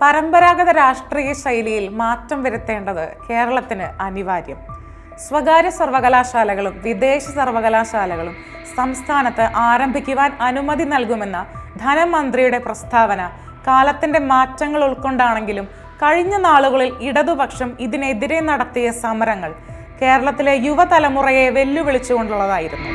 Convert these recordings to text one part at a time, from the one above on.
പരമ്പരാഗത രാഷ്ട്രീയ ശൈലിയിൽ മാറ്റം വരുത്തേണ്ടത് കേരളത്തിന് അനിവാര്യം. സ്വകാര്യ സർവകലാശാലകളും വിദേശ സർവകലാശാലകളും സംസ്ഥാനത്ത് ആരംഭിക്കുവാൻ അനുമതി നൽകുമെന്ന ധനമന്ത്രിയുടെ പ്രസ്താവന കാലത്തിന്റെ മാറ്റങ്ങൾ ഉൾക്കൊണ്ടാണെങ്കിലും കഴിഞ്ഞ നാളുകളിൽ ഇടതുപക്ഷം ഇതിനെതിരെ നടത്തിയ സമരങ്ങൾ കേരളത്തിലെ യുവതലമുറയെ വെല്ലുവിളിച്ചുകൊണ്ടുള്ളതായിരുന്നു.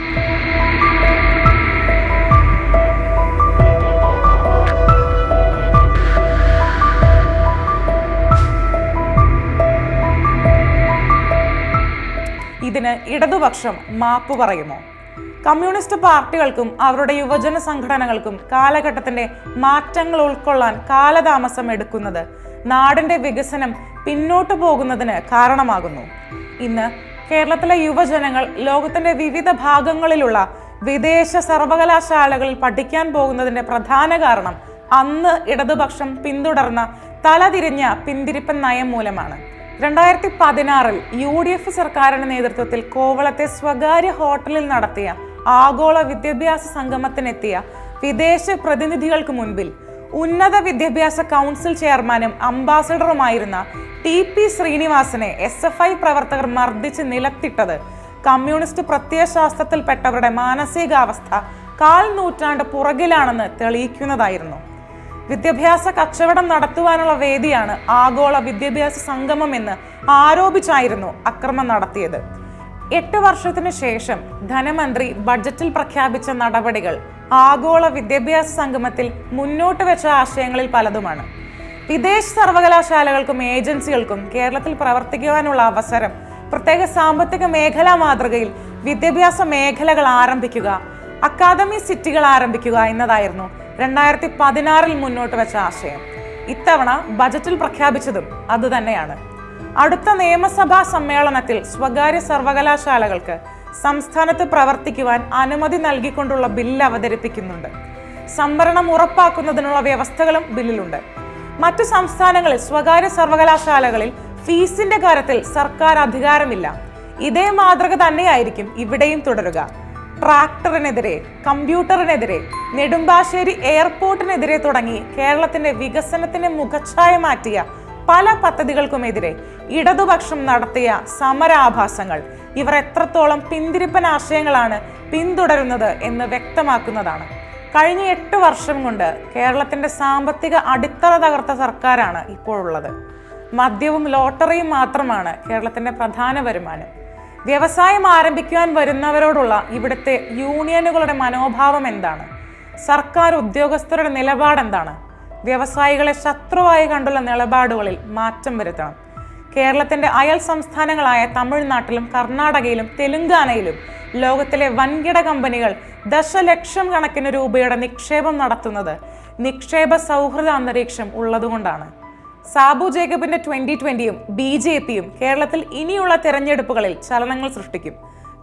ഇടതുപക്ഷം മാപ്പ് പറയുമോ? കമ്മ്യൂണിസ്റ്റ് പാർട്ടികൾക്കും അവരുടെ യുവജന സംഘടനകൾക്കും കാലഘട്ടത്തിന്റെ മാറ്റങ്ങൾ ഉൾക്കൊള്ളാൻ കാലതാമസം എടുക്കുന്നത് നാടിന്റെ വികസനം പിന്നോട്ടു പോകുന്നതിന് കാരണമാകുന്നു. ഇന്ന് കേരളത്തിലെ യുവജനങ്ങൾ ലോകത്തിന്റെ വിവിധ ഭാഗങ്ങളിലുള്ള വിദേശ സർവകലാശാലകളിൽ പഠിക്കാൻ പോകുന്നതിന്റെ പ്രധാന കാരണം അന്ന് ഇടതുപക്ഷം പിന്തുടർന്ന തലതിരിഞ്ഞ പിന്തിരിപ്പൻ നയം മൂലമാണ്. രണ്ടായിരത്തി പതിനാറിൽ യു ഡി എഫ് സർക്കാരിന്റെ നേതൃത്വത്തിൽ കോവളത്തെ സ്വകാര്യ ഹോട്ടലിൽ നടത്തിയ ആഗോള വിദ്യാഭ്യാസ സംഗമത്തിനെത്തിയ വിദേശ പ്രതിനിധികൾക്ക് മുൻപിൽ ഉന്നത വിദ്യാഭ്യാസ കൗൺസിൽ ചെയർമാനും അംബാസഡറുമായിരുന്ന ടി പി ശ്രീനിവാസനെ എസ് എഫ് ഐ പ്രവർത്തകർ മർദ്ദിച്ച് നിലത്തിട്ടത് കമ്മ്യൂണിസ്റ്റ് പ്രത്യയശാസ്ത്രത്തിൽപ്പെട്ടവരുടെ മാനസികാവസ്ഥ കാൽ നൂറ്റാണ്ട് പുറകിലാണെന്ന് തെളിയിക്കുന്നതായിരുന്നു. വിദ്യാഭ്യാസ കച്ചവടം നടത്തുവാനുള്ള വേദിയാണ് ആഗോള വിദ്യാഭ്യാസ സംഗമം എന്ന് ആരോപിച്ചായിരുന്നു അക്രമം നടത്തിയത്. എട്ട് വർഷത്തിനു ശേഷം ധനമന്ത്രി ബഡ്ജറ്റിൽ പ്രഖ്യാപിച്ച നടപടികൾ ആഗോള വിദ്യാഭ്യാസ സംഗമത്തിൽ മുന്നോട്ട് വെച്ച ആശയങ്ങളിൽ പലതുമാണ്. വിദേശ സർവകലാശാലകൾക്കും ഏജൻസികൾക്കും കേരളത്തിൽ പ്രവർത്തിക്കുവാനുള്ള അവസരം പ്രത്യേക സാമ്പത്തിക മേഖലാ മാതൃകയിൽ വിദ്യാഭ്യാസ മേഖലകൾ ആരംഭിക്കുക അക്കാദമി സിറ്റികൾ ആരംഭിക്കുക എന്നതായിരുന്നു രണ്ടായിരത്തി പതിനാറിൽ മുന്നോട്ട് വെച്ച ആശയം. ഇത്തവണ ബജറ്റിൽ പ്രഖ്യാപിച്ചതും അതുതന്നെയാണ് അടുത്ത നിയമസഭാ സമ്മേളനത്തിൽ സ്വകാര്യ സർവകലാശാലകൾക്ക് സംസ്ഥാനത്ത് പ്രവർത്തിക്കുവാൻ അനുമതി നൽകിക്കൊണ്ടുള്ള ബില്ല് അവതരിപ്പിക്കുന്നുണ്ട്. സംവരണം ഉറപ്പാക്കുന്നതിനുള്ള വ്യവസ്ഥകളും ബില്ലിലുണ്ട്. മറ്റു സംസ്ഥാനങ്ങളിൽ സ്വകാര്യ സർവകലാശാലകളിൽ ഫീസിന്റെ കാര്യത്തിൽ സർക്കാർ അധികാരമില്ല. ഇതേ മാതൃക തന്നെയായിരിക്കും ഇവിടെയും തുടരുക. ട്രാക്ടറിനെതിരെ കമ്പ്യൂട്ടറിനെതിരെ നെടുമ്പാശ്ശേരി എയർപോർട്ടിനെതിരെ തുടങ്ങി കേരളത്തിന്റെ വികസനത്തിന് മുഖച്ഛായ മാറ്റിയ പല പദ്ധതികൾക്കുമെതിരെ ഇടതുപക്ഷം നടത്തിയ സമരാഭാസങ്ങൾ. ഇവർ എത്രത്തോളം പിന്തിരിപ്പൻ ആശയങ്ങളാണ് പിന്തുടരുന്നത് എന്ന് വ്യക്തമാക്കുന്നതാണ്. കഴിഞ്ഞ എട്ട് വർഷം കൊണ്ട് കേരളത്തിന്റെ സാമ്പത്തിക അടിത്തറ തകർത്ത സർക്കാരാണ് ഇപ്പോഴുള്ളത്. മദ്യവും ലോട്ടറിയും മാത്രമാണ് കേരളത്തിന്റെ പ്രധാന വരുമാനം. വ്യവസായം ആരംഭിക്കുവാൻ വരുന്നവരോടുള്ള ഇവിടുത്തെ യൂണിയനുകളുടെ മനോഭാവം എന്താണ്? സർക്കാർ ഉദ്യോഗസ്ഥരുടെ നിലപാട് എന്താണ് വ്യവസായികളെ ശത്രുവായി കണ്ടുള്ള നിലപാടുകളിൽ മാറ്റം വരുത്തണം. കേരളത്തിന്റെ അയൽ സംസ്ഥാനങ്ങളായ തമിഴ്നാട്ടിലും കർണാടകയിലും തെലുങ്കാനയിലും ലോകത്തിലെ വൻകിട കമ്പനികൾ ദശലക്ഷം കണക്കിന് രൂപയുടെ നിക്ഷേപം നടത്തുന്നത് നിക്ഷേപ സൗഹൃദ അന്തരീക്ഷം ഉള്ളതുകൊണ്ടാണ്. സാബു ജേക്കബിന്റെ ട്വന്റി ട്വന്റിയും ബി ജെ പിയും കേരളത്തിൽ ഇനിയുള്ള തെരഞ്ഞെടുപ്പുകളിൽ ചലനങ്ങൾ സൃഷ്ടിക്കും.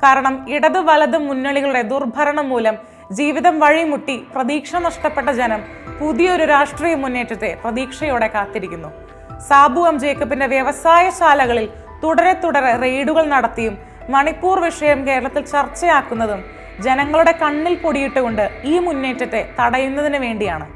കാരണം ഇടത് വലത് മുന്നണികളുടെ ദുർഭരണം മൂലം ജീവിതം വഴിമുട്ടി പ്രതീക്ഷ നഷ്ടപ്പെട്ട ജനം പുതിയൊരു രാഷ്ട്രീയ മുന്നേറ്റത്തെ പ്രതീക്ഷയോടെ കാത്തിരിക്കുന്നു. സാബു എം ജേക്കബിന്റെ വ്യവസായശാലകളിൽ തുടരെ തുടരെ റെയ്ഡുകൾ നടത്തിയും മണിപ്പൂർ വിഷയം കേരളത്തിൽ ചർച്ചയാക്കുന്നതും ജനങ്ങളുടെ കണ്ണിൽ പൊടിയിട്ടുകൊണ്ട് ഈ മുന്നേറ്റത്തെ തടയുന്നതിന് വേണ്ടിയാണ്.